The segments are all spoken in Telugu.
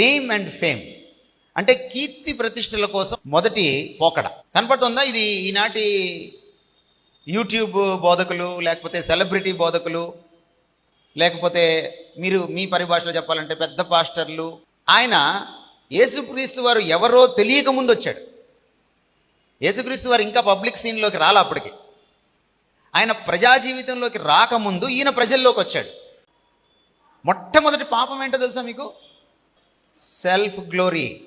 నేమ్ అండ్ ఫేమ్ అంటే కీర్తి ప్రతిష్టల కోసం మొదటి పోకడ. కనపడుతుందా? ఇది ఈనాటి యూట్యూబ్ బోధకులు లేకపోతే సెలబ్రిటీ బోధకులు లేకపోతే మీరు మీ పరిభాషలో చెప్పాలంటే పెద్ద పాస్టర్లు. ఆయన యేసుక్రీస్తు వారు ఎవరో తెలియక ముందు వచ్చాడు యేసుక్రీస్తు వారు ఇంకా పబ్లిక్ సీన్లోకి రాలే అప్పటికి. ఆయన ప్రజా జీవితంలోకి రాకముందు ఈయన ప్రజల్లోకి వచ్చాడు మొట్టమొదటి పాపం ఏంటో తెలుసా మీకు? Self glory.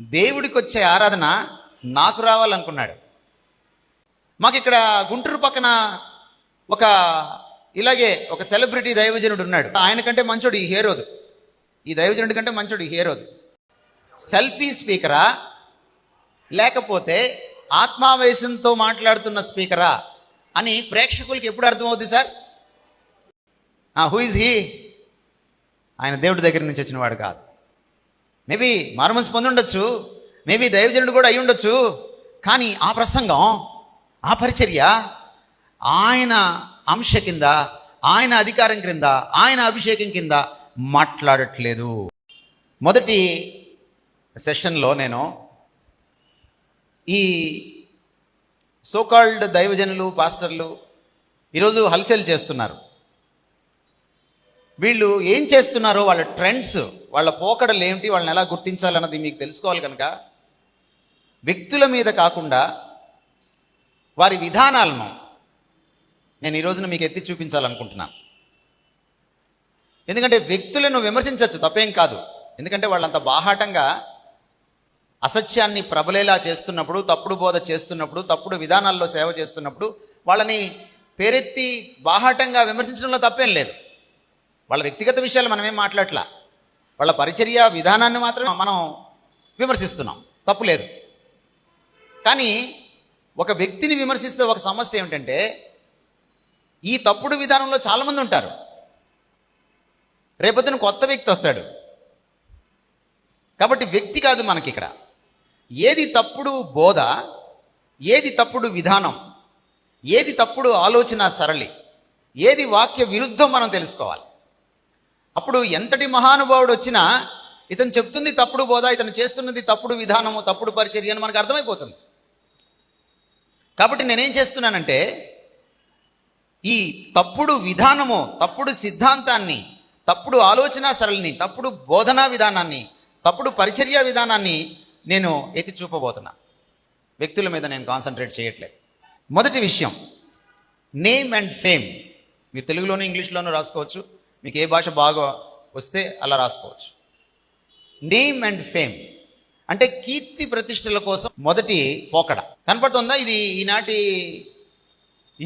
దేవుడికి వచ్చే ఆరాధన నాకు రావాలనుకున్నాడు. మాకు ఇక్కడ గుంటూరు పక్కన ఒక ఇలాగే ఒక సెలబ్రిటీ దైవజనుడు ఉన్నాడు ఆయన కంటే మంచోడు ఈ హీరోదు. ఈ దైవజనుడి కంటే మంచోడు ఈ హీరోదు. సెల్ఫీ స్పీకరా? లేకపోతే ఆత్మావేశంతో మాట్లాడుతున్న స్పీకరా? అని ప్రేక్షకులకి ఎప్పుడు అర్థమవుతుంది సార్? Who is he? ఆయన దేవుడి దగ్గర నుంచి వచ్చిన వాడు కాదు. మేబీ మారుమనసు పొంది ఉండొచ్చు. మేబీ దైవజనుడు కూడా అయి ఉండొచ్చు. కానీ ఆ ప్రసంగం ఆ పరిచర్య ఆయన అంశ కింద ఆయన అధికారం క్రింద ఆయన అభిషేకం కింద మాట్లాడట్లేదు. మొదటి సెషన్లో నేను ఈ సోకాల్డ్ దైవజనులు పాస్టర్లు ఈరోజు హల్చల్ చేస్తున్నారు. వీళ్ళు ఏం చేస్తున్నారో వాళ్ళ ట్రెండ్స్ వాళ్ళ పోకడలు ఏమిటి వాళ్ళని ఎలా గుర్తించాలన్నది మీకు తెలుసుకోవాలి కనుక వ్యక్తుల మీద కాకుండా వారి విధానాలను నేను ఈరోజున మీకు ఎత్తి చూపించాలనుకుంటున్నాను ఎందుకంటే వ్యక్తులను విమర్శించవచ్చు తప్పేం కాదు. ఎందుకంటే వాళ్ళంత బాహాటంగా అసత్యాన్ని ప్రబలేలా చేస్తున్నప్పుడు తప్పుడు బోధ చేస్తున్నప్పుడు తప్పుడు విధానాల్లో సేవ చేస్తున్నప్పుడు వాళ్ళని పేరెత్తి బాహాటంగా విమర్శించడంలో తప్పేం లేదు. వాళ్ళ వ్యక్తిగత విషయాలు మనమేం మాట్లాడట్లా? వాళ్ళ పరిచర్య విధానాన్ని మాత్రం మనం విమర్శిస్తున్నాం. తప్పు లేదు. కానీ ఒక వ్యక్తిని విమర్శిస్తే ఒక సమస్య ఏమిటంటే ఈ తప్పుడు విధానంలో చాలామంది ఉంటారు. రేపొద్దున కొత్త వ్యక్తి వస్తాడు. కాబట్టి వ్యక్తి కాదు మనకి ఇక్కడ ఏది తప్పుడు బోధ ఏది తప్పుడు విధానం ఏది తప్పుడు ఆలోచన సరళి ఏది వాక్య విరుద్ధం మనం తెలుసుకోవాలి. అప్పుడు ఎంతటి మహానుభావుడు వచ్చినా ఇతను చెప్తుంది తప్పుడు బోధ ఇతను చేస్తున్నది తప్పుడు విధానము తప్పుడు పరిచర్య అని మనకు అర్థమైపోతుంది. కాబట్టి నేనేం చేస్తున్నానంటే ఈ తప్పుడు విధానము తప్పుడు సిద్ధాంతాన్ని తప్పుడు ఆలోచన సరళిని తప్పుడు బోధనా విధానాన్ని తప్పుడు పరిచర్య విధానాన్ని నేను ఎత్తి చూపబోతున్నా. వ్యక్తుల మీద నేను కాన్సన్ట్రేట్ చేయట్లేదు. మొదటి విషయం నేమ్ అండ్ ఫేమ్. మీరు తెలుగులోనూ ఇంగ్లీష్లోనూ రాసుకోవచ్చు. మీకు ఏ భాష బాగా వస్తే అలా రాసుకోవచ్చు. నేమ్ అండ్ ఫేమ్ అంటే కీర్తి ప్రతిష్టల కోసం మొదటి పోకడ. కనపడుతుందా? ఇది ఈనాటి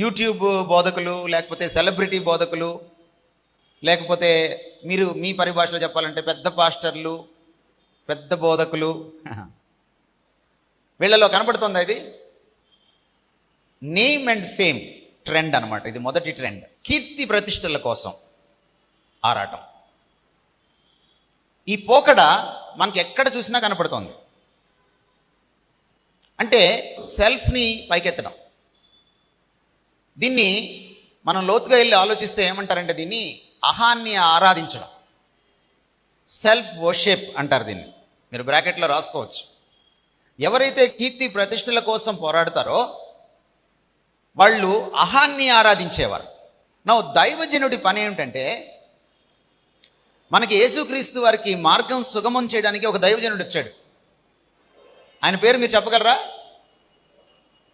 యూట్యూబ్ బోధకులు లేకపోతే సెలబ్రిటీ బోధకులు లేకపోతే మీరు మీ పరిభాషలో చెప్పాలంటే పెద్ద పాస్టర్లు పెద్ద బోధకులు. వీళ్ళలో కనపడుతుందా ఇది? నేమ్ అండ్ ఫేమ్ ట్రెండ్ అనమాట ఇది మొదటి ట్రెండ్ కీర్తి ప్రతిష్టల కోసం. ఆరాటం. ఈ పోకడ మనకి ఎక్కడ చూసినా కనపడుతోంది. అంటే సెల్ఫ్ని పైకెత్తడం. దీన్ని మనం లోతుగా వెళ్ళి ఆలోచిస్తే ఏమంటారంటే దీన్ని అహాన్ని ఆరాధించడం. సెల్ఫ్ వర్షిప్ అంటారు దీన్ని. మీరు బ్రాకెట్లో రాసుకోవచ్చు. ఎవరైతే కీర్తి ప్రతిష్టల కోసం పోరాడతారో వాళ్ళు అహాన్ని ఆరాధించేవారు. నా దైవజనుడి పని ఏమిటంటే మనకి యేసుక్రీస్తు వారికి మార్గం సుగమం చేయడానికి ఒక దైవజనుడు వచ్చాడు. ఆయన పేరు మీరు చెప్పగలరా?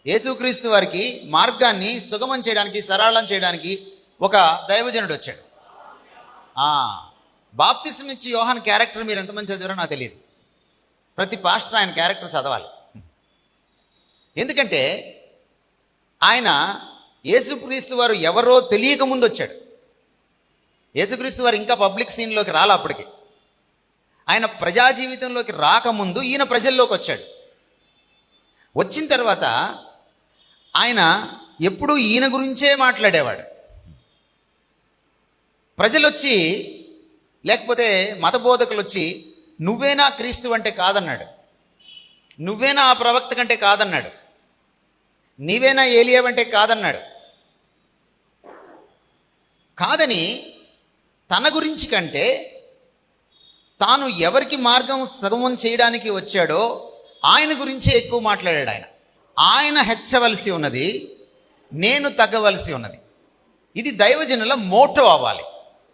యేసుక్రీస్తు వారికి మార్గాన్ని సుగమం చేయడానికి సరళం చేయడానికి ఒక దైవజనుడు వచ్చాడు. బాప్తిసం ఇచ్చి యోహాన్ క్యారెక్టర్ మీరు ఎంతమంది చదివారో నాకు తెలియదు. ప్రతి పాస్టర్ ఆయన క్యారెక్టర్ చదవాలి. ఎందుకంటే ఆయన యేసుక్రీస్తు వారు ఎవరో తెలియక ముందు వచ్చాడు. యేసుక్రీస్తు వారు ఇంకా పబ్లిక్ సీన్లోకి రాలే అప్పటికి? ఆయన ప్రజా జీవితంలోకి రాకముందు ఈయన ప్రజల్లోకి వచ్చాడు. వచ్చిన తర్వాత ఆయన ఎప్పుడూ ఈయన గురించే మాట్లాడేవాడు. ప్రజలు వచ్చి లేకపోతే మత బోధకులు వచ్చి నువ్వేనా క్రీస్తు అంటే కాదన్నాడు. నువ్వేనా ఆ ప్రవక్త కంటే కాదన్నాడు. నీవేనా ఏలియావంటే కాదన్నాడు. కాదని తన గురించి కంటే తాను ఎవరికి మార్గం సగమం చేయడానికి వచ్చాడో ఆయన గురించే ఎక్కువ మాట్లాడాడు ఆయన. ఆయన హెచ్చవలసి ఉన్నది నేను తగ్గవలసి ఉన్నది. ఇది దైవజనుల మోటో అవ్వాలి.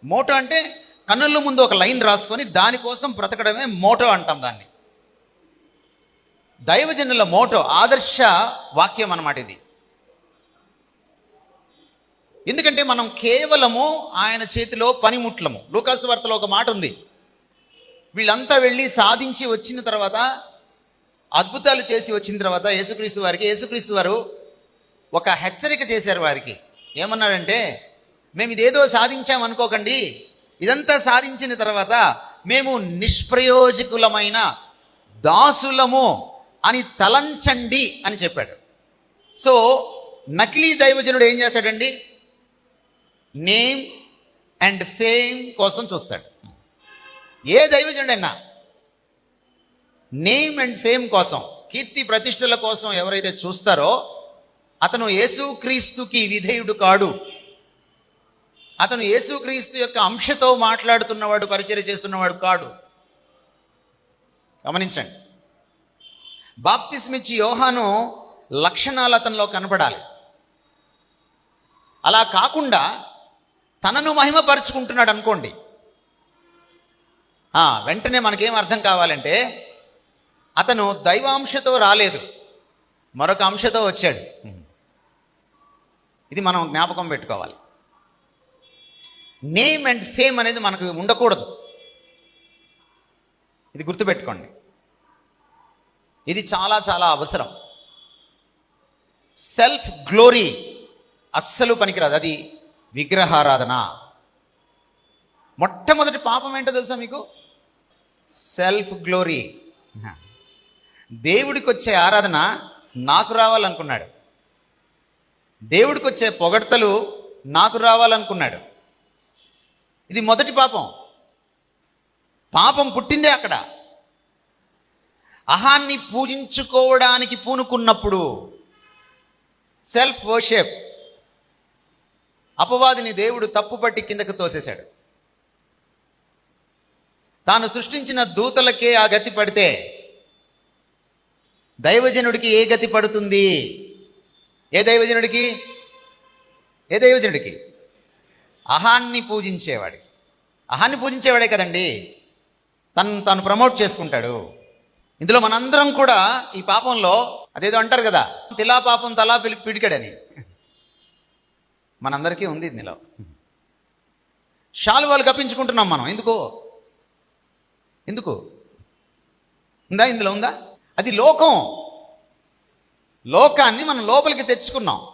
మోటో అంటే కన్నుల ముందు ఒక లైన్ రాసుకొని దానికోసం బ్రతకడమే మోటో అంటాం దాన్ని. దైవజనుల మోటో ఆదర్శ వాక్యం అన్నమాట ఇది. ఎందుకంటే మనం కేవలము ఆయన చేతిలో పనిముట్లము. లూకాసు వార్తలో ఒక మాట ఉంది. వీళ్ళంతా వెళ్ళి సాధించి వచ్చిన తర్వాత అద్భుతాలు చేసి వచ్చిన తర్వాత యేసుక్రీస్తు వారికి యేసుక్రీస్తు వారు ఒక హెచ్చరిక చేశారు వారికి. ఏమన్నాడంటే మేము ఇదేదో సాధించాం అనుకోకండి. ఇదంతా సాధించిన తర్వాత మేము నిష్ప్రయోజకులమైన దాసులము అని తలంచండి అని చెప్పాడు. సో నకిలీ దైవజనుడు ఏం చేశాడండి? నేమ్ అండ్ ఫేమ్ కోసం చూస్తాడు. ఏ దైవజనుడైనా నేమ్ అండ్ ఫేమ్ కోసం కీర్తి ప్రతిష్టల కోసం ఎవరైతే చూస్తారో అతను యేసుక్రీస్తుకి విధేయుడు కాడు. అతను యేసుక్రీస్తు యొక్క అంశతో మాట్లాడుతున్నవాడు పరిచయం చేస్తున్నవాడు కాడు. గమనించండి. బాప్తిస్మిచ్చి యోహాను లక్షణాలు అతనిలో కనపడాలి. అలా కాకుండా తనను మహిమపరుచుకుంటున్నాడు అనుకోండి. వెంటనే మనకేం అర్థం కావాలంటే అతను దైవాంశతో రాలేదు. మరొక అంశతో వచ్చాడు. ఇది మనం జ్ఞాపకం పెట్టుకోవాలి. నేమ్ అండ్ ఫేమ్ అనేది మనకు ఉండకూడదు. ఇది గుర్తుపెట్టుకోండి. ఇది చాలా చాలా అవసరం. సెల్ఫ్ గ్లోరీ అస్సలు పనికిరాదు. అది విగ్రహారాధన. మొట్టమొదటి పాపం ఏంటో తెలుసా మీకు? సెల్ఫ్ గ్లోరీ దేవుడికి వచ్చే ఆరాధన నాకు రావాలనుకున్నాడు. దేవుడికి వచ్చే పొగడ్తలు నాకు రావాలనుకున్నాడు. ఇది మొదటి పాపం. పాపం పుట్టిందే అక్కడ. అహాన్ని పూజించుకోవడానికి పూనుకున్నప్పుడు సెల్ఫ్ వర్షిప్ అపవాదిని దేవుడు తప్పుపట్టి కిందకు తోసేశాడు. తాను సృష్టించిన దూతలకే ఆ గతి పడితే దైవజనుడికి ఏ గతి పడుతుంది? ఏ దైవజనుడికి? ఏ దైవజనుడికి? అహాన్ని పూజించేవాడికి. అహాన్ని పూజించేవాడే కదండి. తను తాను ప్రమోట్ చేసుకుంటాడు. ఇందులో మనందరం కూడా ఈ పాపంలో అదేదో అంటారు కదా తిలా పాపం తలా పిలి పిడికాడని. మనందరికీ ఉంది ఇందులో. శాలువాలు కప్పించుకుంటున్నాం మనం. ఎందుకు? ఎందుకు? ఉందా? ఇందులో ఉందా? అది లోకం. లోకాన్ని మనం లోపలికి తెచ్చుకున్నాం.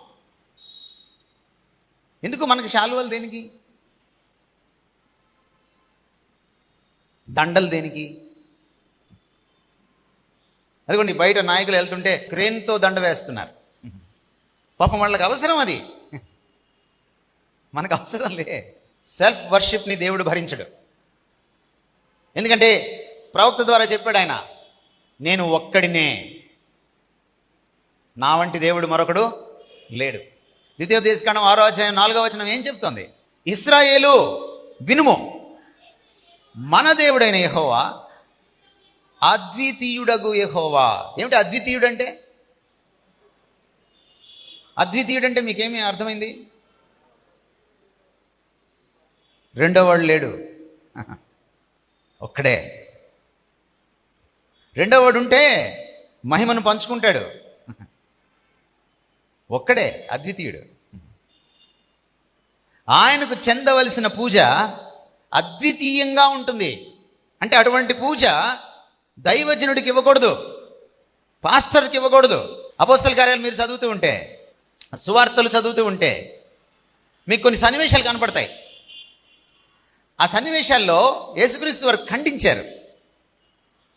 ఎందుకు మనకి శాలువలు దేనికి? దండలు దేనికి? అదిగోండి బయట నాయకులు వెళ్తుంటే క్రేన్తో దండ వేస్తున్నారు. పాపం వాళ్ళకి అవసరం అది. మనకు అవసరం లే. సెల్ఫ్ వర్షిప్ని దేవుడు భరించడు. ఎందుకంటే ప్రవక్త ద్వారా చెప్పాడు ఆయన నేను ఒక్కడినే. నా వంటి దేవుడు మరొకడు లేడు. ద్వితీయోపదేశకాండం ఆరో వచనం నాలుగో వచనం ఏం చెప్తుంది? ఇస్రాయేలు వినుము మన దేవుడైన యహోవా అద్వితీయుడగు యహోవా. ఏమిటి అద్వితీయుడు అంటే అద్వితీయుడు అంటే మీకేమీ అర్థమైంది? రెండో వాడు లేడు. ఒక్కడే. రెండో వాడు ఉంటే మహిమను పంచుకుంటాడు. ఒక్కడే అద్వితీయుడు. ఆయనకు చెందవలసిన పూజ అద్వితీయంగా ఉంటుంది. అంటే అటువంటి పూజ దైవజనుడికి ఇవ్వకూడదు. పాస్టర్కి ఇవ్వకూడదు. అపోస్తల కార్యాలు మీరు చదువుతూ ఉంటే సువార్తలు చదువుతూ ఉంటే మీకు కొన్ని సన్నివేశాలు కనపడతాయి. ఆ సన్నివేశాల్లో యేసుక్రీస్తు వారు ఖండించారు.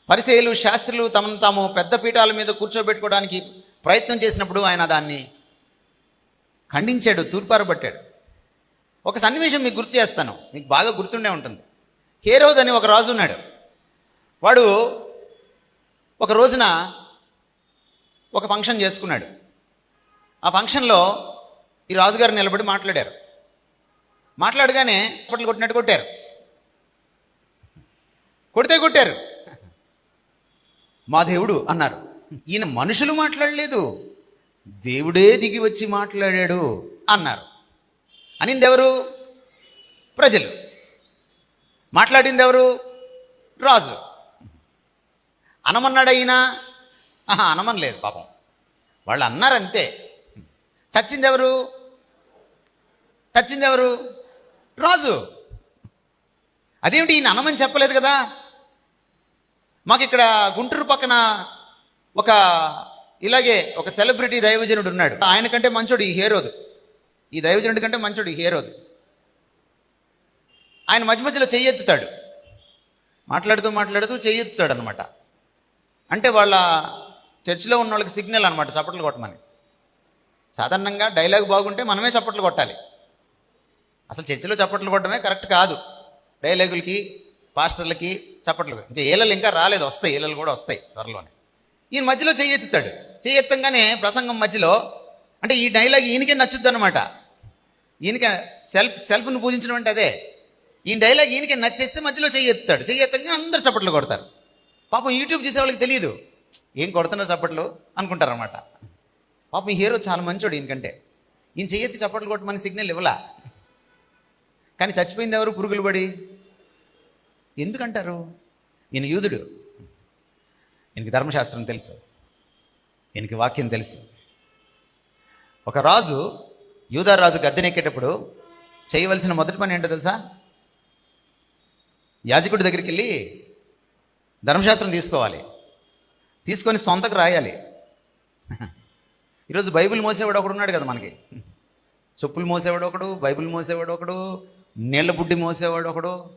పరిచయులు శాస్త్రులు తమను తాము పెద్ద పీఠాల మీద కూర్చోబెట్టుకోవడానికి ప్రయత్నం చేసినప్పుడు ఆయన దాన్ని ఖండించాడు తూర్పారబట్టాడు. ఒక సన్నివేశం మీకు గుర్తు చేస్తాను. మీకు బాగా గుర్తుండే ఉంటుంది. హేరోద్ అని ఒక రాజు ఉన్నాడు. వాడు ఒక రోజున ఒక ఫంక్షన్ చేసుకున్నాడు. ఆ ఫంక్షన్లో ఈ రాజుగారు నిలబడి మాట్లాడారు. మాట్లాడగానే అప్పట్లు కొట్టినట్టు కొట్టారు. కొడితే కొట్టారు. మా దేవుడు అన్నారు ఈయన మనుషులు మాట్లాడలేదు. దేవుడే దిగి వచ్చి మాట్లాడాడు అన్నారు. అనింది ఎవరు ప్రజలు. మాట్లాడింది ఎవరు రాజు. అనమన్నాడు అయినా ఆహా అనమనలేదు పాపం. వాళ్ళు అన్నారంతే చచ్చింది ఎవరు చచ్చింది ఎవరు రాజు! అదేమిటి ఈయన అనమని చెప్పలేదు కదా? మాకు ఇక్కడ గుంటూరు పక్కన ఒక ఇలాగే ఒక సెలబ్రిటీ దైవజనుడు ఉన్నాడు. ఆయన కంటే మంచోడు ఈ హీరోదు. ఈ దైవజనుడి కంటే మంచోడు ఈ హీరోదు. ఆయన మధ్య మధ్యలో చెయ్యెత్తుతాడు. మాట్లాడుతూ మాట్లాడుతూ చెయ్యెత్తుతాడు అనమాట అంటే వాళ్ళ చర్చిలో ఉన్న వాళ్ళకి సిగ్నల్ అనమాట చప్పట్లు కొట్టమని. సాధారణంగా డైలాగ్ బాగుంటే మనమే చప్పట్లు కొట్టాలి. అసలు చర్చిలో చప్పట్లు కొట్టడమే కరెక్ట్ కాదు. డైలాగులకి పాస్టర్లకి చప్పట్లు ఇంకా ఏలలు ఇంకా రాలేదు వస్తాయి ఏలలు కూడా వస్తాయి త్వరలోనే. ఈయన మధ్యలో చెయ్యెత్తుతాడు చెయ్యెత్తంగానే ప్రసంగం మధ్యలో అంటే ఈ డైలాగ్ ఈయనకే నచ్చుద్ది అనమాట ఈయనకి సెల్ఫ్ సెల్ఫ్ను పూజించడం అంటే అదే. ఈ డైలాగ్ ఈయనకి నచ్చేస్తే మధ్యలో చెయ్యెత్తుతాడు చెయ్యెత్తంగా అందరు చప్పట్లు కొడతారు. పాపం యూట్యూబ్ చూసే వాళ్ళకి తెలియదు ఏం కొడుతున్నారు చప్పట్లు అనుకుంటారనమాట పాపం ఈ హీరో చాలా మంచోడు ఈయనకంటే. ఈయన చెయ్యెత్తి చప్పట్లు కొట్టమని సిగ్నల్ ఇవ్వలా. కానీ చచ్చిపోయింది ఎవరు? పురుగులు పడి ఎందుకంటారు? ఈయన యూదుడు. ఈయనకి ధర్మశాస్త్రం తెలుసు. ఈయనకి వాక్యం తెలుసు. ఒక రాజు యూదరాజు గద్దెనెక్కేటప్పుడు చేయవలసిన మొదటి పని ఏంటో తెలుసా? యాజకుడి దగ్గరికి వెళ్ళి ధర్మశాస్త్రం తీసుకోవాలి. తీసుకొని సొంతకు రాయాలి. ఈరోజు బైబిల్ మోసేవాడు ఒకడు ఉన్నాడు కదా మనకి. చెప్పులు మోసేవాడు ఒకడు బైబిల్ మోసేవాడు ఒకడు నీళ్ళ బుడ్డి మోసేవాడు ఒకడు.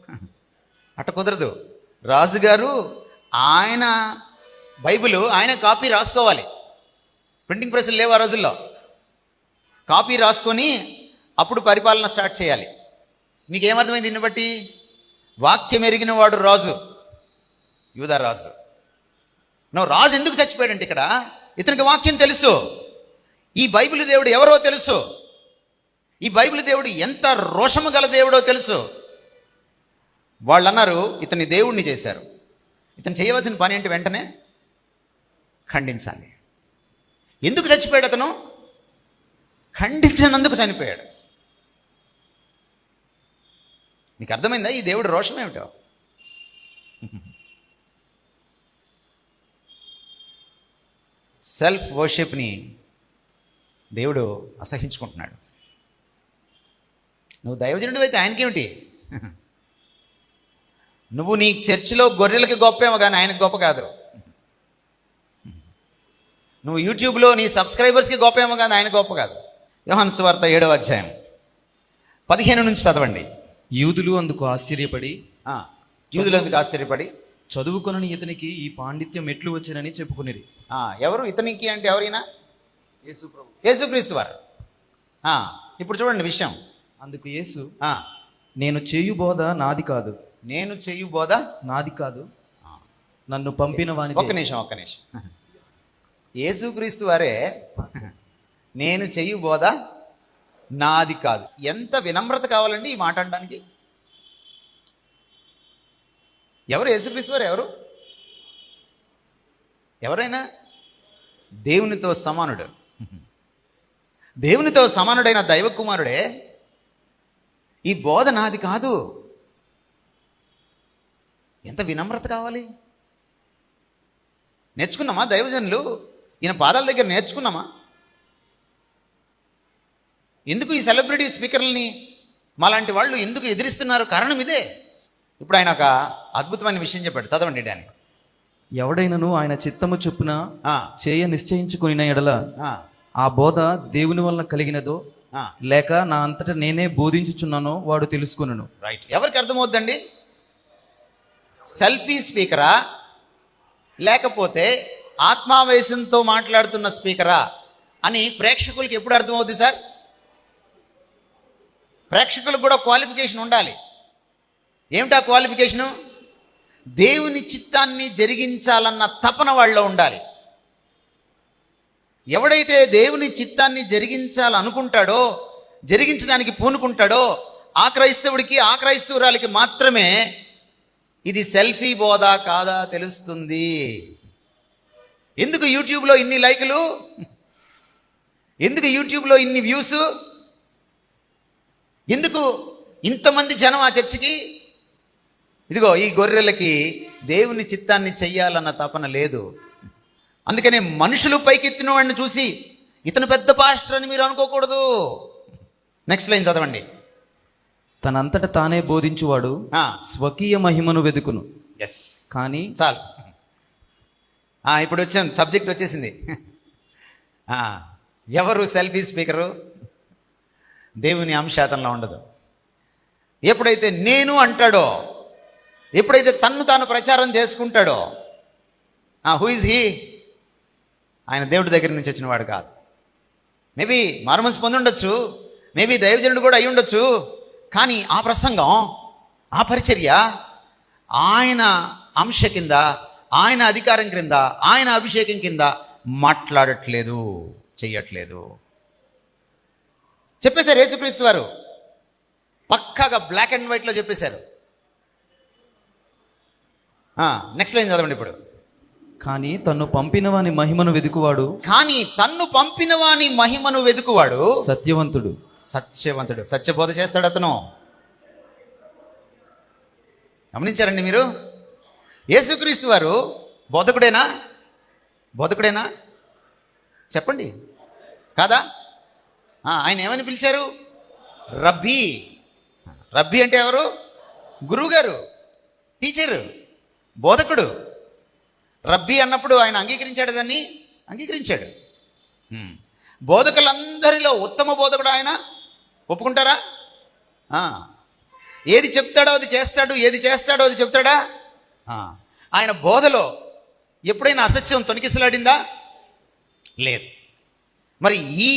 అట్ట కుదరదు. రాజుగారు ఆయన బైబిల్ ఆయన కాపీ రాసుకోవాలి. ప్రింటింగ్ ప్రెస్లు లేవు ఆ రోజుల్లో. కాపీ రాసుకొని అప్పుడు పరిపాలన స్టార్ట్ చేయాలి. మీకేమర్థమైంది దీన్ని బట్టి? వాక్యం ఎరిగిన వాడు రాజు. యూదా రాజు. నువ్వు రాజు ఎందుకు చచ్చిపోయాడంటే ఇక్కడ? ఇతనికి వాక్యం తెలుసు. ఈ బైబిల్ దేవుడు ఎవరో తెలుసు. ఈ బైబిల్ దేవుడు ఎంత రోషము గల దేవుడో తెలుసు. వాళ్ళు అన్నారు ఇతన్ని దేవుణ్ణి చేశారు. ఇతను చేయవలసిన పని ఏంటి వెంటనే? ఖండించాలి. ఎందుకు చచ్చిపోయాడు అతను? ఖండించినందుకు చనిపోయాడు. నీకు అర్థమైందా? ఈ దేవుడు రోషం ఏమిటో? సెల్ఫ్ వర్షిప్ని దేవుడు అసహించుకుంటున్నాడు. నువ్వు దైవజనుడు అయితే ఆయనకేమిటి? నువ్వు నీ చర్చిలో గొర్రెలకి గొప్పేమో కానీ ఆయనకు గొప్ప కాదు నువ్వు యూట్యూబ్లో నీ సబ్స్క్రైబర్స్కి గొప్పేమో కానీ ఆయన గొప్ప కాదు. యోహాను సువార్త ఏడవ అధ్యాయం. పదిహేను నుంచి చదవండి. యూదులు అందుకు ఆశ్చర్యపడి ఆ, యూదులందుకు ఆశ్చర్యపడి. చదువుకొనని ఇతనికి ఈ పాండిత్యం ఎట్లు వచ్చినని చెప్పుకునిరి. ఆ, ఎవరు? ఇతనికి అంటే ఎవరైనా? యేసుక్రీస్తు వారు. ఆ, ఇప్పుడు చూడండి విషయం. అందుకు యేసు ఆ, నేను చేయు బోధ నాది కాదు. నేను చెయ్యి బోధ నాది కాదు. నన్ను పంపిన వాని ఒక్క నిమిషం ఒక్క నిమిషం. యేసుక్రీస్తు వారే నేను చెయ్యి బోధ నాది కాదు. ఎంత వినమ్రత కావాలండి ఈ మాట అనడానికి? ఎవరు యేసుక్రీస్తు వారు? ఎవరు? ఎవరైనా? దేవునితో సమానుడు. దేవునితో సమానుడైన దైవ కుమారుడే ఈ బోధ నాది కాదు. ఎంత వినమ్రత కావాలి? నేర్చుకున్నామా దైవజనులు? ఈయన పాదాల దగ్గర నేర్చుకున్నామా? ఎందుకు ఈ సెలబ్రిటీ స్పీకర్లని మాలాంటి వాళ్ళు ఎందుకు ఎదిరిస్తున్నారు? కారణం ఇదే. ఇప్పుడు ఆయన ఒక అద్భుతమైన విషయం చెప్పాడు. చదవండి డాని. ఎవడైనను ఆయన చిత్తము చొప్పున ఆ, చేయ నిశ్చయించుకుని ఎడల ఆ, బోధ దేవుని వలన కలిగినదో. లేక నా అంతట నేనే బోధించుచున్నానో వాడు తెలుసుకొనును. రైట్ ఎవరికి అర్థమవుద్దండి? సెల్ఫీ స్పీకరా లేకపోతే ఆత్మావేశంతో మాట్లాడుతున్న స్పీకరా అని ప్రేక్షకులకి ఎప్పుడు అర్థమవుద్ది సార్? ప్రేక్షకులకు కూడా క్వాలిఫికేషన్ ఉండాలి. ఏమిటా క్వాలిఫికేషను దేవుని చిత్తాన్ని జరిగించాలన్న తపన వాళ్ళలో ఉండాలి. ఎవడైతే దేవుని చిత్తాన్ని జరిగించాలనుకుంటాడో జరిగించడానికి పూనుకుంటాడో ఆ క్రైస్తవుడికి ఆ క్రైస్తవురాలికి మాత్రమే ఇది సెల్ఫీ బోధ కాదా తెలుస్తుంది. ఎందుకు యూట్యూబ్లో ఇన్ని లైకులు? ఎందుకు యూట్యూబ్లో ఇన్ని వ్యూస్? ఎందుకు ఇంతమంది జనం ఆ చర్చికి? ఇదిగో ఈ గొర్రెలకి దేవుని చిత్తాన్ని చెయ్యాలన్న తపన లేదు. అందుకనే మనుషులు పైకెత్తిన వాడిని చూసి ఇతను పెద్ద పాస్టర్ అని మీరు అనుకోకూడదు. నెక్స్ట్ లైన్ చదవండి. తనంతట తానే బోధించువాడు స్వకీయ మహిమను వెదుకును ఎస్ కానీ చాలు. ఇప్పుడు వచ్చాను. సబ్జెక్ట్ వచ్చేసింది. ఎవరు సెల్ఫీ స్పీకరు దేవుని అంశాతంలో ఉండదు. ఎప్పుడైతే నేను అంటాడో ఎప్పుడైతే తన్ను తాను ప్రచారం చేసుకుంటాడో హూ ఇస్ హీ ఆయన దేవుడి దగ్గర నుంచి వచ్చిన వాడు కాదు. మేబీ మారుమనసు పొంది ఉండొచ్చు. మేబీ దైవజనుడు కూడా అయి ఉండొచ్చు. కానీ ఆ ప్రసంగం ఆ పరిచర్య ఆయన అంశ కింద ఆయన అధికారం క్రింద ఆయన అభిషేకం కింద మాట్లాడట్లేదు చెయ్యట్లేదు. చెప్పేశారు యేసుక్రీస్తు వారు. పక్కాగా బ్లాక్ అండ్ వైట్లో చెప్పేశారు. నెక్స్ట్ లైన్ చదవండి ఇప్పుడు. కానీ తన్ను పంపిన వాని మహిమను వెదుకువాడు కానీ తన్ను పంపిన వాని మహిమను వెతుకువాడు సత్యవంతుడు. సత్యవంతుడు. సత్యబోధ చేస్తాడు అతను. గమనించారండి మీరు? యేసుక్రీస్తు వారు బోధకుడేనా? బోధకుడేనా? చెప్పండి. కాదా? ఆయన ఏమని పిలిచారు? రబ్బీ. రబ్బీ అంటే ఎవరు? గురువుగారు. టీచరు. బోధకుడు. రబ్బీ అన్నప్పుడు ఆయన అంగీకరించాడు దాన్ని? అంగీకరించాడు. బోధకులందరిలో ఉత్తమ బోధకుడు ఆయన? ఒప్పుకుంటారా? ఏది చెప్తాడో అది చేస్తాడు ఏది చేస్తాడో అది చెప్తాడా? ఆయన బోధలో ఎప్పుడైనా అసత్యం తొనికిసలాడిందా? లేదు. మరి ఈ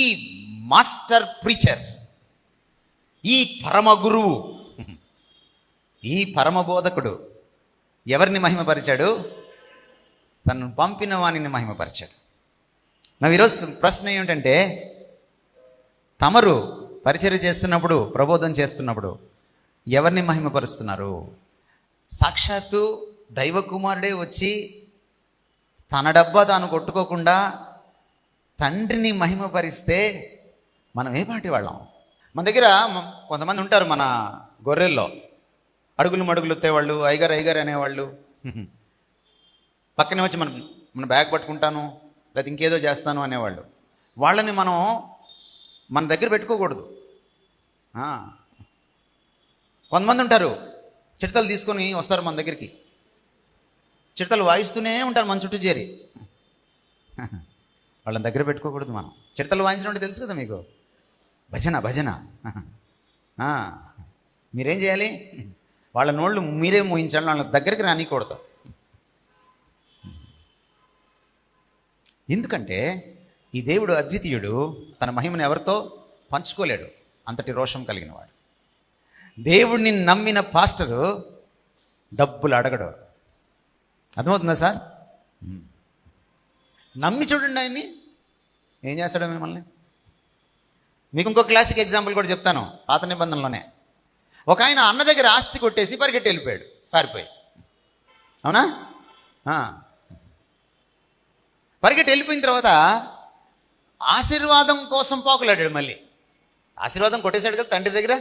మాస్టర్ ప్రీచర్ ఈ పరమ గురువు ఈ పరమ బోధకుడు ఎవరిని మహిమపరిచాడు? తనను పంపిన వాణిని మహిమపరిచాడు. నా ఈరోజు ప్రశ్న ఏమిటంటే తమరు పరిచర్య చేస్తున్నప్పుడు ప్రబోధం చేస్తున్నప్పుడు ఎవరిని మహిమపరుస్తున్నారు? సాక్షాత్తు దైవ కుమారుడే వచ్చి తన డబ్బా తాను కొట్టుకోకుండా తండ్రిని మహిమపరిస్తే మనం ఏ పాటి వాళ్ళం? మన దగ్గర కొంతమంది ఉంటారు మన గొర్రెల్లో. అడుగులు మడుగులు ఎత్తేవాళ్ళు ఐగర్ ఐగర్ అనేవాళ్ళు. పక్కనే వచ్చి మనం మన బ్యాగ్ పట్టుకుంటాను లేదా ఇంకేదో చేస్తాను అనేవాళ్ళు. వాళ్ళని మనం మన దగ్గర పెట్టుకోకూడదు. కొంతమంది ఉంటారు చిడతలు తీసుకొని వస్తారు మన దగ్గరికి. చిడతలు వాయిస్తూనే ఉంటారు మన చుట్టూ చేరి. వాళ్ళని దగ్గర పెట్టుకోకూడదు మనం. చిడతలు వాయించడం తెలుసు కదా మీకు? భజన భజన. మీరేం చేయాలి? వాళ్ళ నోళ్ళు మీరే మూయించాలి వాళ్ళ దగ్గరికి రానికూడదు. ఎందుకంటే ఈ దేవుడు అద్వితీయుడు తన మహిమను ఎవరితో? పంచుకోలేడు. అంతటి రోషం కలిగినవాడు. దేవుడిని నమ్మిన పాస్టరు డబ్బులు అడగడు. అర్థమవుతుందా సార్? నమ్మి చూడండి ఆయన్ని. ఏం చేస్తాడో మిమ్మల్ని? మీకు ఇంకో క్లాసిక్ ఎగ్జాంపుల్ కూడా చెప్తాను పాత నిబంధనలోనే. ఒక ఆయన అన్న దగ్గర ఆస్తి కొట్టేసి పరిగెట్టి వెళ్ళిపోయాడు పారిపోయి. అవునా? పరిగెట్టి వెళ్ళిపోయిన తర్వాత ఆశీర్వాదం కోసం పోకలాడాడు మళ్ళీ. ఆశీర్వాదం కొట్టేశాడు కదా తండ్రి దగ్గర?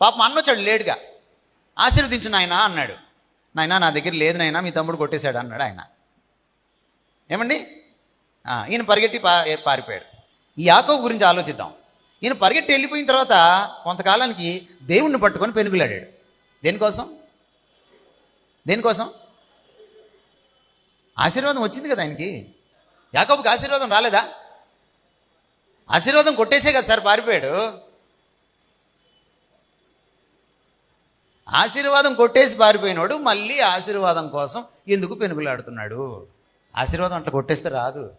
పాపం అన్న వచ్చాడు లేటుగా. ఆశీర్వదించు నాయన అన్నాడు. నాయనా నా దగ్గర లేదు నాయనా మీ తమ్ముడు కొట్టేశాడు అన్నాడు ఆయన. ఏమండి? ఈయన పరిగెట్టి పా పారిపోయాడు. ఈ యాకో గురించి ఆలోచిద్దాం. ఈయన పరిగెట్టి వెళ్ళిపోయిన తర్వాత కొంతకాలానికి దేవుణ్ణి పట్టుకొని పెనుగులాడాడు. దేనికోసం? దేనికోసం? ఆశీర్వాదం వచ్చింది కదా ఆయనకి? యాకబుకి ఆశీర్వాదం రాలేదా? ఆశీర్వాదం కొట్టేసే కదా సార్ పారిపోయాడు. ఆశీర్వాదం కొట్టేసి పారిపోయినాడు మళ్ళీ ఆశీర్వాదం కోసం ఎందుకు పెనుగులాడుతున్నాడు? ఆశీర్వాదం అట్లా కొట్టేస్తే రాదు.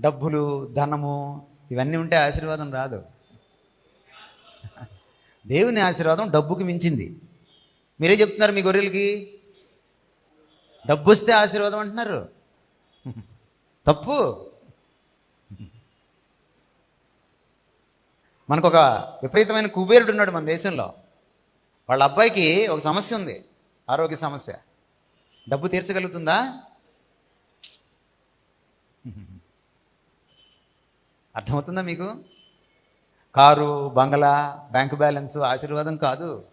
డబ్బులు ధనము ఇవన్నీ ఉంటే ఆశీర్వాదం రాదు. దేవుని ఆశీర్వాదం డబ్బుకి మించింది. మీరే చెప్తున్నారు మీ గొర్రెలకి? డబ్బు వస్తే ఆశీర్వాదం అంటున్నారు. తప్పు. మనకు ఒక విపరీతమైన కుబేరుడు ఉన్నాడు మన దేశంలో. వాళ్ళ అబ్బాయికి ఒక సమస్య ఉంది. ఆరోగ్య సమస్య. డబ్బు తీర్చగలుగుతుందా? అర్థమవుతుందా మీకు? కారు బంగ్లా బ్యాంకు బ్యాలెన్స్ ఆశీర్వాదం కాదు.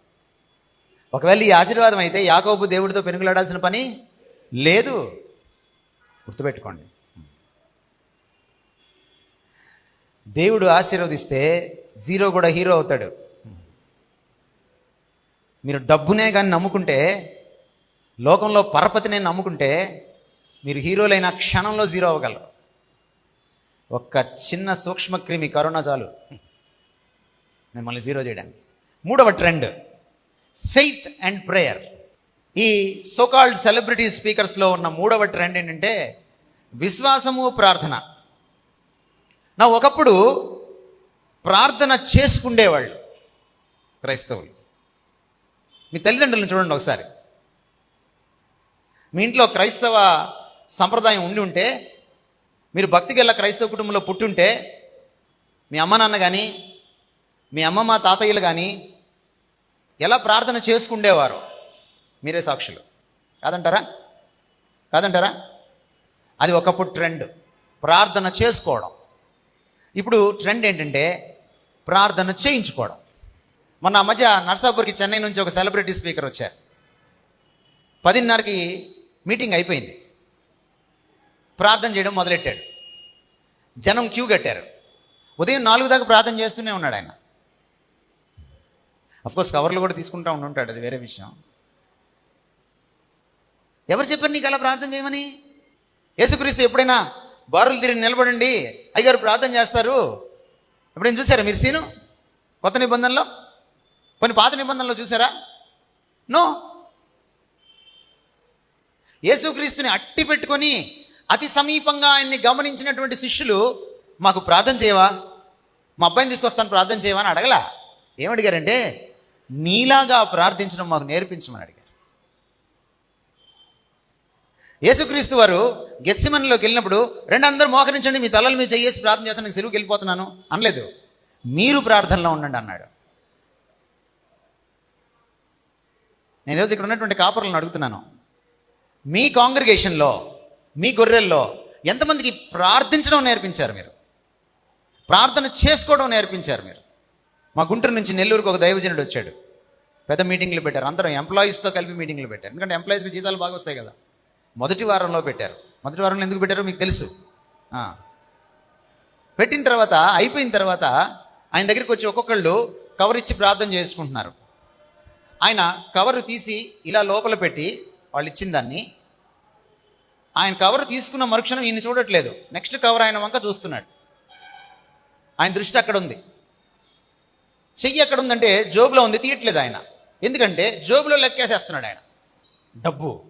ఒకవేళ ఈ ఆశీర్వాదం అయితే యాకోబు దేవుడితో పెనుగులాడాల్సిన పని లేదు. గుర్తుపెట్టుకోండి. దేవుడు ఆశీర్వదిస్తే జీరో కూడా హీరో అవుతాడు. మీరు డబ్బునే కానీ నమ్ముకుంటే లోకంలో పరపతినే నమ్ముకుంటే మీరు హీరోలైన క్షణంలో జీరో అవ్వగలరు. ఒక్క చిన్న సూక్ష్మక్రిమి కరోనా చాలు. మిమ్మల్ని జీరో చేయడానికి. మూడవ ట్రెండ్. Faith and prayer. ఈ సోకాల్డ్ సెలబ్రిటీ స్పీకర్స్లో ఉన్న మూడవ ట్రెండ్ ఏంటంటే విశ్వాసము ప్రార్థన. నా ఒకప్పుడు ప్రార్థన చేసుకుండేవాళ్ళు క్రైస్తవులు. మీ తల్లిదండ్రులను చూడండి ఒకసారి. మీ ఇంట్లో క్రైస్తవ సంప్రదాయం ఉండి ఉంటే మీరు భక్తి గల క్రైస్తవ కుటుంబంలో పుట్టుంటే మీ అమ్మ నాన్న కానీ మీ అమ్మమ్మ తాతయ్యలు కానీ ఎలా ప్రార్థన చేసుకుండేవారు? మీరే సాక్షులు. కాదంటారా? కాదంటారా? అది ఒకప్పుడు ట్రెండ్. ప్రార్థన చేసుకోవడం. ఇప్పుడు ట్రెండ్ ఏంటంటే ప్రార్థన చేయించుకోవడం. మొన్న ఆ మధ్య నర్సాపూర్కి చెన్నై నుంచి ఒక సెలబ్రిటీ స్పీకర్ వచ్చారు. పదిన్నరకి మీటింగ్ అయిపోయింది. ప్రార్థన చేయడం మొదలెట్టాడు. జనం క్యూ కట్టారు. ఉదయం నాలుగు దాకా ప్రార్థన చేస్తూనే ఉన్నాడు ఆయన. అఫ్కోర్స్ కవర్లు కూడా తీసుకుంటా ఉంటుంటాడు అది వేరే విషయం. ఎవరు చెప్పారు నీకు అలా ప్రార్థన చేయమని? యేసుక్రీస్తు ఎప్పుడైనా బారులు తిరిగి నిలబడండి అయ్యారు ప్రార్థన చేస్తారు? ఎప్పుడైనా చూసారా మీరు సీను? కొత్త నిబంధనలో? కొన్ని పాత నిబంధనలో చూసారా? నో. యేసుక్రీస్తుని అట్టి పెట్టుకొని అతి సమీపంగా ఆయన్ని గమనించినటువంటి శిష్యులు మాకు ప్రార్థన చేయవా? మా అబ్బాయిని తీసుకొస్తాను ప్రార్థన చేయవా? అని అడగలా. ఏమడిగారంటే నీలాగా ప్రార్థించడం మాకు నేర్పించమని అడిగారు. యేసుక్రీస్తు వారు గెత్సిమన్లోకి వెళ్ళినప్పుడు రెండు అందరూ మోకరించండి మీ తలలు మీ చేసి ప్రార్థన చేస్తాను నేను వెళ్ళిపోతున్నాను అనలేదు. మీరు ప్రార్థనలో ఉండండి అన్నాడు. నేను ఈరోజు ఇక్కడ ఉన్నటువంటి కాపురులను అడుగుతున్నాను. మీ కాంగ్రిగేషన్లో మీ గొర్రెల్లో ఎంతమందికి ప్రార్థించడం నేర్పించారు మీరు? ప్రార్థన చేసుకోవడం నేర్పించారు మీరు? మా గుంటూరు నుంచి నెల్లూరుకు ఒక దైవజనుడు వచ్చాడు. పెద్ద మీటింగ్లు పెట్టారు. అందరం ఎంప్లాయీస్తో కలిపి మీటింగ్లు పెట్టారు. ఎందుకంటే ఎంప్లాయీస్కి జీతాలు బాగా వస్తాయి కదా. మొదటి వారంలో పెట్టారు. మొదటి వారంలో ఎందుకు పెట్టారో మీకు తెలుసు. పెట్టిన తర్వాత అయిపోయిన తర్వాత ఆయన దగ్గరికి వచ్చి ఒక్కొక్కళ్ళు కవర్ ఇచ్చి ప్రార్థన చేసుకుంటున్నారు. ఆయన కవర్ తీసి ఇలా లోపల పెట్టి వాళ్ళు ఇచ్చిన దాన్ని. ఆయన కవర్ తీసుకున్న మరుక్షణం ఈయన చూడట్లేదు. నెక్స్ట్ కవర్ ఆయన వంక చూస్తున్నాడు. ఆయన దృష్టి అక్కడ ఉంది. చెయ్యి ఎక్కడ ఉందంటే జోబులో ఉంది తీయట్లేదు ఆయన. ఎందుకంటే జోబులో లెక్కేసేస్తున్నాడు ఆయన. డబ్బు.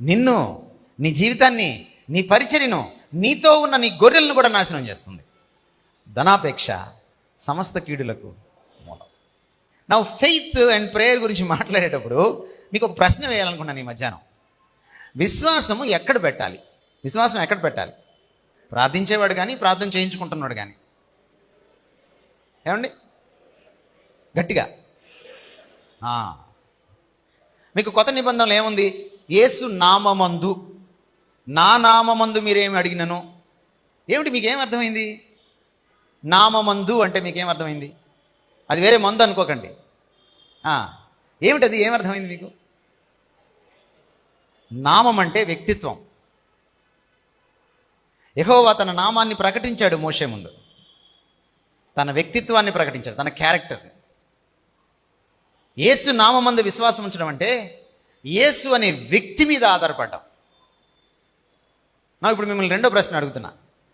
నిన్ను నీ జీవితాన్ని నీ పరిచర్యను నీతో ఉన్న నీ గొర్రెలను కూడా నాశనం చేస్తుంది. ధనాపేక్ష సమస్త కీడులకు మూలం. నా ఫెయిత్ అండ్ ప్రేయర్ గురించి మాట్లాడేటప్పుడు మీకు ఒక ప్రశ్న వేయాలనుకున్నాను ఈ మధ్యాహ్నం. విశ్వాసము ఎక్కడ పెట్టాలి? విశ్వాసం ఎక్కడ పెట్టాలి? ప్రార్థించేవాడు కానీ ప్రార్థన చేయించుకుంటున్నాడు కానీ ఏమండి? గట్టిగా. మీకు కొత్త నిబంధనలు ఏముంది? యేసు నామమందు నా నామమందు మీరేమి అడిగినను? ఏమిటి మీకేం అర్థమైంది? నామమందు అంటే మీకేం అర్థమైంది? అది వేరే మందు అనుకోకండి. ఏమిటి అది? ఏమర్థమైంది మీకు? నామం అంటే వ్యక్తిత్వం. యహోవా తన నామాన్ని ప్రకటించాడు మోషే ముందు. తన వ్యక్తిత్వాన్ని ప్రకటించాడు తన క్యారెక్టర్ ఏసు నామందు విశ్వాసం ఉంచడం అంటే యేసు అనే వ్యక్తి మీద ఆధారపడ్డాం. నా ఇప్పుడు మిమ్మల్ని రెండో ప్రశ్న అడుగుతున్నా.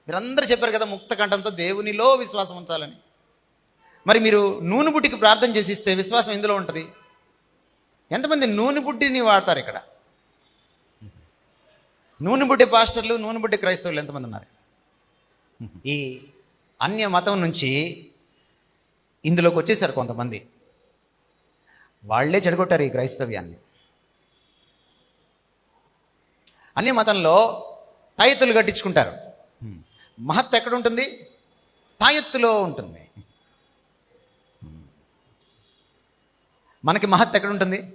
మీరందరూ చెప్పారు కదా ముక్త కంఠంతో దేవునిలో విశ్వాసం ఉంచాలని. మరి మీరు నూనె బుట్టికి ప్రార్థన చేసి ఇస్తే విశ్వాసం ఎందులో ఉంటుంది? ఎంతమంది నూనె బుడ్డిని వాడతారు ఇక్కడ? నూనె బుడ్డి పాస్టర్లు నూనె బుడ్డి క్రైస్తవులు ఎంతమంది ఉన్నారు? ఈ అన్య మతం నుంచి ఇందులోకి వచ్చేసారు కొంతమంది. వాళ్ళే చెడగొట్టారు ఈ క్రైస్తవ్యాన్ని. అన్ని మతంలో తాయెత్తులు కట్టించుకుంటారు. మహత్ ఎక్కడ ఉంటుంది తాయెత్తులో ఉంటుంది. మనకి మహత్ ఎక్కడ ఉంటుంది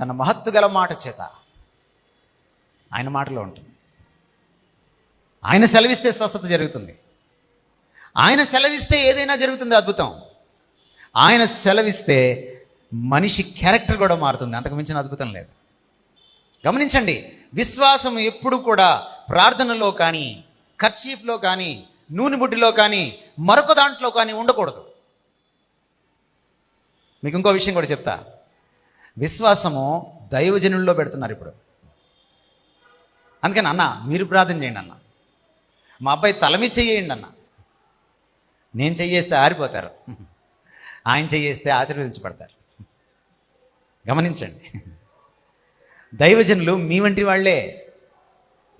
తన మహత్తు గల మాట చేత ఆయన మాటలో ఉంటుంది. ఆయన సెలవిస్తే స్వస్థత జరుగుతుంది. ఆయన సెలవిస్తే ఏదైనా జరుగుతుంది అద్భుతం. ఆయన సెలవిస్తే మనిషి క్యారెక్టర్ కూడా మారుతుంది. అంతకు మించిన అద్భుతం లేదు. గమనించండి విశ్వాసం ఎప్పుడు కూడా ప్రార్థనలో కానీ కర్చీఫ్లో కానీ నూనె బుడ్డిలో కానీ మరొక దాంట్లో కానీ ఉండకూడదు. మీకు ఇంకో విషయం కూడా చెప్తా. విశ్వాసము దైవజనుల్లో పెడుతున్నారు ఇప్పుడు. అందుకని అన్న మీరు ప్రార్థన చేయండి అన్న. మా అబ్బాయి తలమి చెయ్యండి అన్న. నేను చెయ్యేస్తే ఆరిపోతారు. ఆయన చెయ్యేస్తే ఆశీర్వదించబడతారు. గమనించండి. దైవజనులు మీ వంటి వాళ్ళే.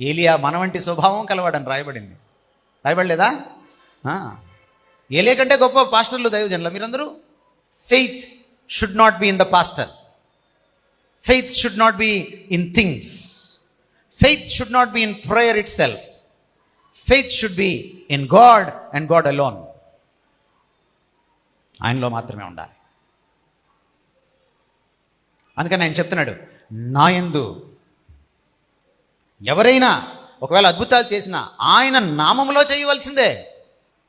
ఏలియా మన వంటి స్వభావం కలవాడని రాయబడింది. రాయబడలేదా? ఏలియా కంటే గొప్ప పాస్టర్లు దైవజనులు. మీరందరూ? Faith should not be in the pastor faith should not be in things faith should not be in prayer itself faith should be in God and God alone ఆయనలో మాత్రమే ఉండాలి. అందుకని ఆయన చెప్తున్నాడు నాయందు ఎవరైనా ఒకవేళ అద్భుతాలు చేసినా ఆయన నామములో చేయవలసిందే.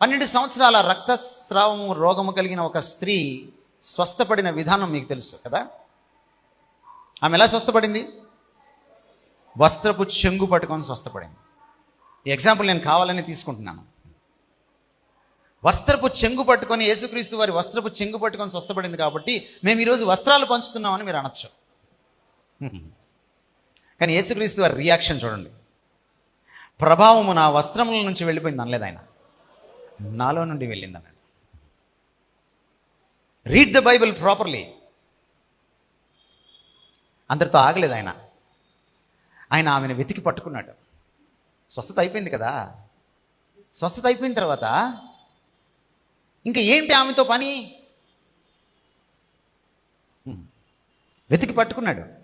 పన్నెండు సంవత్సరాల రక్తస్రావము రోగము కలిగిన ఒక స్త్రీ స్వస్థపడిన విధానం మీకు తెలుసు కదా? ఆమె ఎలా స్వస్థపడింది? వస్త్రపు చెంగు పట్టుకొని స్వస్థపడింది. ఈ ఎగ్జాంపుల్ నేను కావాలని తీసుకుంటున్నాను. వస్త్రపు చెంగు పట్టుకొని యేసుక్రీస్తు వారి వస్త్రపు చెంగు పట్టుకొని స్వస్థపడింది కాబట్టి మేము ఈరోజు వస్త్రాలు పంచుతున్నామని మీరు అనొచ్చు. కానీ యేసుక్రీస్తు వారి రియాక్షన్ చూడండి. ప్రభావము నా వస్త్రముల నుంచి వెళ్ళిపోయింది అనలేదు ఆయన. నాలో నుండి వెళ్ళింది అన్నాడు. రీడ్ ద బైబిల్ ప్రాపర్లీ అందరితో ఆగలేదు ఆయన. ఆయన ఆమెను వెతికి పట్టుకున్నాడు. స్వస్థత అయిపోయింది కదా? స్వస్థత అయిపోయిన తర్వాత ఇంకా ఏంటి ఆమెతో పని? వెతికి పట్టుకున్నాడు.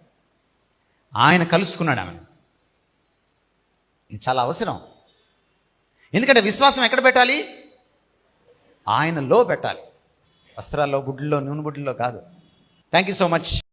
ఆయన కలుసుకున్నాడు ఆమెను. ఇది చాలా అవసరం. ఎందుకంటే విశ్వాసం ఎక్కడ పెట్టాలి? ఆయనలో పెట్టాలి. వస్త్రాల్లో గుడ్లలో నూనె గుడ్లలో కాదు. Thank you so much